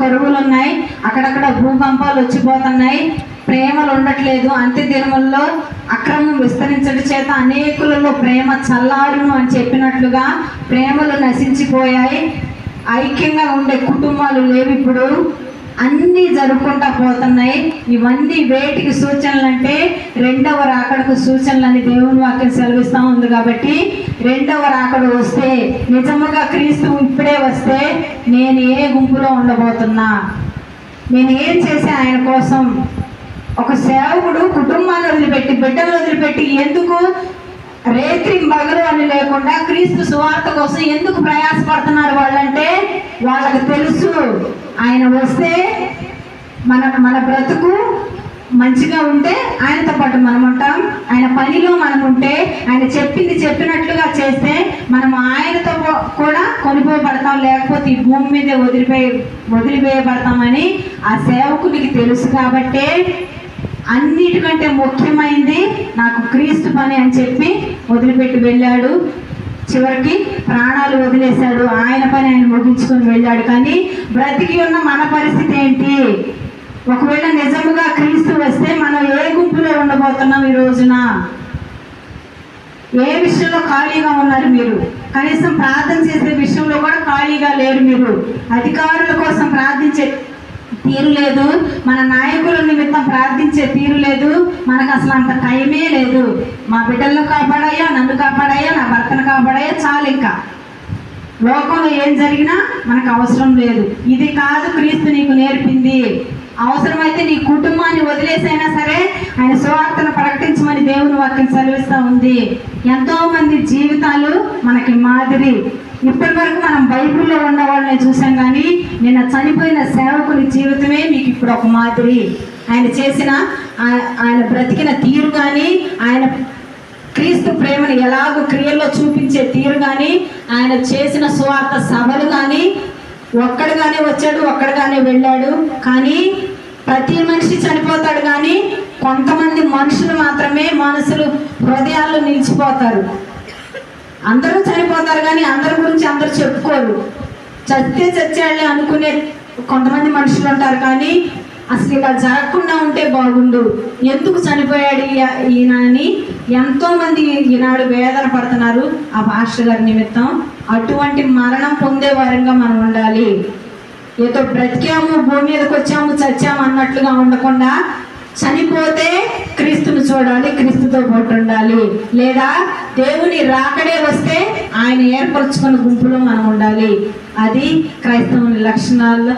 కరువులు ఉన్నాయి అక్కడక్కడ భూకంపాలు వచ్చిపోతున్నాయి. ప్రేమలు ఉండట్లేదు. అంత్య దినముల్లో అక్రమం విస్తరించడం చేత అనేకులలో ప్రేమ చల్లారును అని చెప్పినట్లుగా ప్రేమలు నశించిపోయాయి. ఐక్యంగా ఉండే కుటుంబాలు లేవు ఇప్పుడు. అన్నీ జరుపుకుంటా పోతున్నాయి. ఇవన్నీ వేటికి సూచనలు అంటే రెండవ రాకడకు సూచనలు అని దేవుని వాక్యం సెలవిస్తూ ఉంది కాబట్టి రెండవ రాకడ వస్తే నిజముగా క్రీస్తు ఇప్పుడే వస్తే నేను ఏ గుంపులో ఉండబోతున్నా? నేను ఏం చేసే ఆయన కోసం? ఒక సేవకుడు కుటుంబాన్ని వదిలిపెట్టి బిడ్డలు వదిలిపెట్టి ఎందుకు రేత్రి మగలు అని లేకుండా క్రీస్తు సువార్త కోసం ఎందుకు ప్రయాసపడుతున్నారు వాళ్ళంటే వాళ్ళకి తెలుసు ఆయన వస్తే మన మన బ్రతుకు మంచిగా ఉంటే ఆయనతో పాటు మనం ఉంటాం. ఆయన పనిలో మనం ఉంటే ఆయన చెప్పింది చెప్పినట్లుగా చేస్తే మనం ఆయనతో కూడా కొనిపోబడతాం లేకపోతే ఈ భూమి మీదే వదిలిపోయి వదిలిపోయబడతామని ఆ సేవకునికి తెలుసు కాబట్టే అన్నిటికంటే ముఖ్యమైనది నాకు క్రీస్తు పని అని చెప్పి వదిలిపెట్టి వెళ్ళాడు. చివరికి ప్రాణాలు వదిలేశాడు. ఆయన పని ఆయన ముగించుకొని వెళ్ళాడు. కానీ బ్రతికి ఉన్న మన పరిస్థితి ఏంటి? ఒకవేళ నిజముగా క్రీస్తు వస్తే మనం ఏ గుంపులో ఉండబోతున్నాం ఈ రోజున? ఏ విషయంలో ఖాళీగా ఉన్నారు మీరు? కనీసం ప్రార్థన చేసే విషయంలో కూడా ఖాళీగా లేరు మీరు. అధికారుల కోసం ప్రార్థించే తీరు లేదు. మన నాయ నిమిత్తం ప్రార్థించే తీరు లేదు. మనకు అసలు అంత టైమే లేదు. మా బిడ్డలను కాపాడాయా నన్ను కాపాడాయో నా భర్తను కాపాడాయా చాలు ఇంకా. లోకంలో ఏం జరిగినా మనకు అవసరం లేదు. ఇది కాదు క్రీస్తు నీకు నేర్పింది. అవసరమైతే నీ కుటుంబాన్ని వదిలేసైనా సరే ఆయన సువార్తను ప్రకటించమని దేవుని వాక్యం చదివిస్తూ ఉంది. ఎంతో మంది జీవితాలు మనకి మాదిరి. ఇప్పటి వరకు మనం బైబిల్లో ఉన్న వాళ్ళని చూసాం కానీ నిన్న చనిపోయిన సేవకుని జీవితమే మీకు ఇప్పుడు ఒక మాదిరి. ఆయన చేసిన ఆయన బ్రతికిన తీరు కానీ ఆయన క్రీస్తు ప్రేమను ఎలాగో క్రియల్లో చూపించే తీరు కానీ ఆయన చేసిన సువార్త సభలు కానీ ఒక్కడుగానే వచ్చాడు ఒక్కడుగానే వెళ్ళాడు. కానీ ప్రతి మనిషి చనిపోతాడు కానీ కొంతమంది మనుషులు మాత్రమే మనసులు హృదయాల్లో నిలిచిపోతారు. అందరూ చనిపోతారు కానీ అందరి గురించి అందరూ చెప్పుకోరు. చస్తే చచ్చాళ్ళే అనుకునే కొంతమంది మనుషులు ఉంటారు కానీ అసలు ఇలా జరగకుండా ఉంటే బాగుండు. ఎందుకు చనిపోయాడు ఈయన అని ఎంతో మంది ఈనాడు వేదన పడుతున్నారు ఆ పాస్టర్ గారి నిమిత్తం. అటువంటి మరణం పొందే వారంగా మనం ఉండాలి. ఏదో బ్రతికాము భూమి మీదకి వచ్చాము చచ్చాము అన్నట్లుగా ఉండకుండా చనిపోతే క్రీస్తుని చూడాలి క్రీస్తుతో పాటు ఉండాలి. లేదా దేవుని రాకడే వస్తే ఆయన ఏర్పరచుకున్న గుంపులో మనం ఉండాలి. అది క్రైస్తవుని లక్షణాల్లో